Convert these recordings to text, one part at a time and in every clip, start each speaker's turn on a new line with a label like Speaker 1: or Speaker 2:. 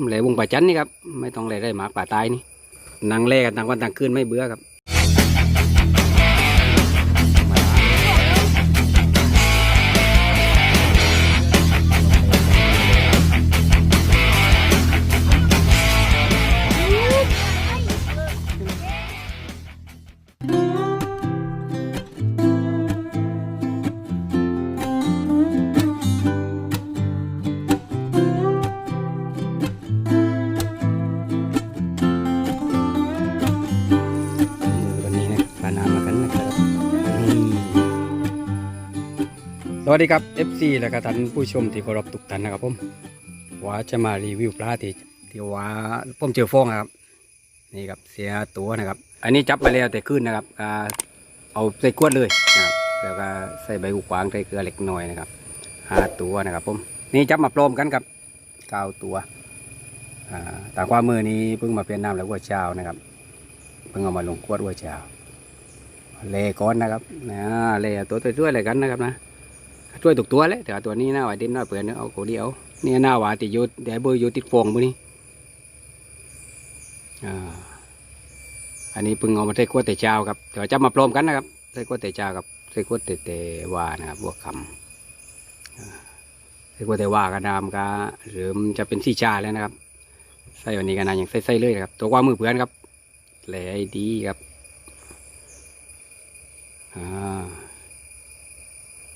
Speaker 1: ผมแหล่วงป่าจันนี่ครับไม่ต้องแหล่ได้หมากป่าตายนี่นั่งแล่กันต่างวันต่างคืนไม่เบื่อครับ วัสดีครับ FC และก็ท่านผู้ชมที่เคารพทุกท่านนะครับผมว่าจะมารีวิวปลาที่ที่ว่าผมเจอฟองนะครับ นี่ครับเสียตัวนะครับ อันนี้จับไปแล้วแต่ขึ้นนะครับเอาใส่ขวดเลยนะครับแล้วก็ใส่ใบหูกวางใส่เกลือเล็กน้อยนะครับห้าตัวนะครับผมนี่จับมาปลอมกันครับเก้าตัวอ่าตามความมือนี้เพิ่งมาเป็นน้ำแล้ววัวเช้านะครับ เพิ่งเอามาลงขวดวัวเช้าเล่ก้อนนะครับนะเล่ตัวช่วยๆอะไรกันนะครับนะ ช่วยถูกตัวเลยแต่ตัวนี้หน้าหวาด่นน้อยเปลือนเอาโกเดียวนี่หน้าหวาติดยุดเดี๋ยวเบอร์ยุติดฟองมือนี้อ่าอันนี้เพิ่งเอามาใส่ขวดแต่เช้าครับแต่ว่าจับมาปลอมกันนะครับใส่ขวดแต่เช้ากับใส่ขวดแต่แต่วานะครับบวกคำใส่ขวดแต่วากันดามก็หรือมันจะเป็นสีชาแล้วนะครับใส่วันนี้กันนะอย่างใส่ๆเลยนะครับ ตัวกว่ามือเพื่อนครับแหล่ดีครับอ่า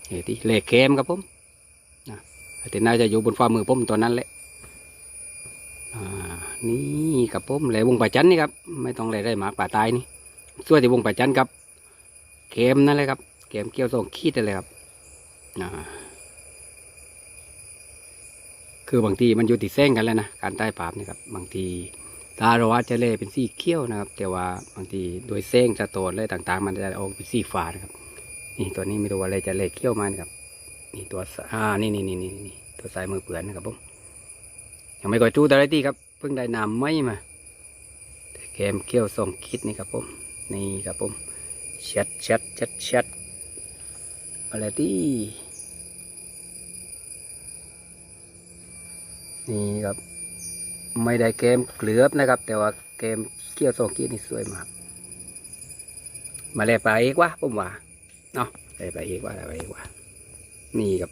Speaker 1: เฮ้ยที่เหล็กเค็มครับผมนะแต่น่าจะอยู่บนฝ่ามือผมตัวนั้นแหละนี่ครับผมแหลวงป่าจันนี่ครับไม่ต้องแหลได้หมากป่าตายนี่ส่วนที่วงป่าจันครับเค็มนั่นเลยครับเค็มเกี่ยวสองขีดนั่นเลยครับอ่าคือบางทีมันอยู่ติดแซงกันแล้วนะการใต้ปาบนี่ครับบางทีตาเราว่าจะเล่เป็นสีเขี้ยวนะครับ แต่ว่าบางทีโดยเส้งจะโตนอะไรต่าง ๆ มันจะออกเป็นสีฟ้านะครับ นี่ตัวนี้ไม่รู้ว่าอะไรจะเล่เขี้ยวมานครับ นี่ตัวอ่านี่นี่นี่นี่ตัวสายมือเปลือนนะครับผมยังไม่ก่อยจูแต่ไรที่ครับ เพิ่งได้นำไม่มาแกมเขี้ยวส่งคิดนี่ครับผมนี่ครับผมชัดชัดชัดชัดอะไรที่นี่ครับ ไม่ได้เกมเกลือบนะครับ แต่ว่าเกมเกี่ยวสองกีนี่สวยมาก มาเลยไปอีกวะผมว่า เนาะเลยไปอีกว่าไปอีกว่า นี่ครับ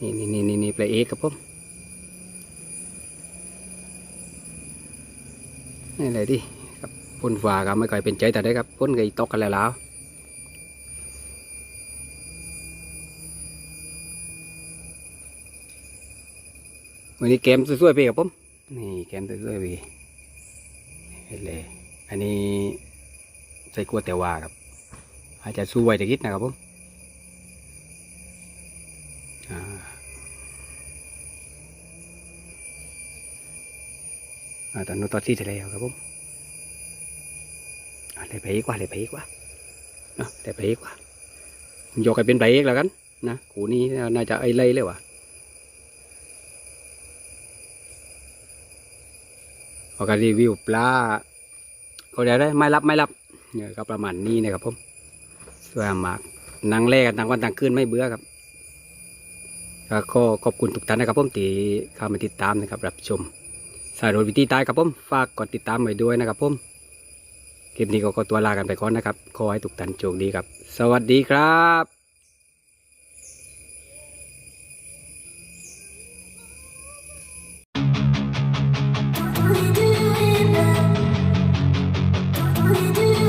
Speaker 1: นี่นี่นี่นี่นี่ไปอีกครับผมนี่อะไรดิครับพ่นฟ้าก็ไม่ค่อยเป็นใจแต่ได้ครับพ่นก็ตกกันแล้วววันนี้เกมสวยๆไปครับผม นี่เกมสวยๆไปเห็นเลย อันนี้ ใส่กลัวแต่ว่าครับ อาจจะสู้ไวแต่คิดนะครับผมอาตอนนู้นตอนที่ทะเลครับผมอ่าเลยไปอีกว่าเลยไปอีกว่าเนาะเลยไปอีกว่าโยกให้เป็นไปอีกแล้วกันนะกูนี้น่าจะไอ้ไล่เลยว่ะพอการรีวิวปลาก็ได้ได้ไม่รับไม่รับ เนี่ยก็ประมาณนี้นะครับผมสวยมากนังแรกันต่างวันต่างคืนไม่เบื่อครับก็ขอขอบคุณทุกท่านนะครับผมที่เข้ามาติดตามนะครับรับชม สายโรดวิธีใต้ครับผมฝากกดติดตามไว้ด้วยนะครับผมคลิปนี้ก็ขอตัวลากันไปก่อนนะครับขอให้ทุกท่านโชคดีครับ สวัสดีครับ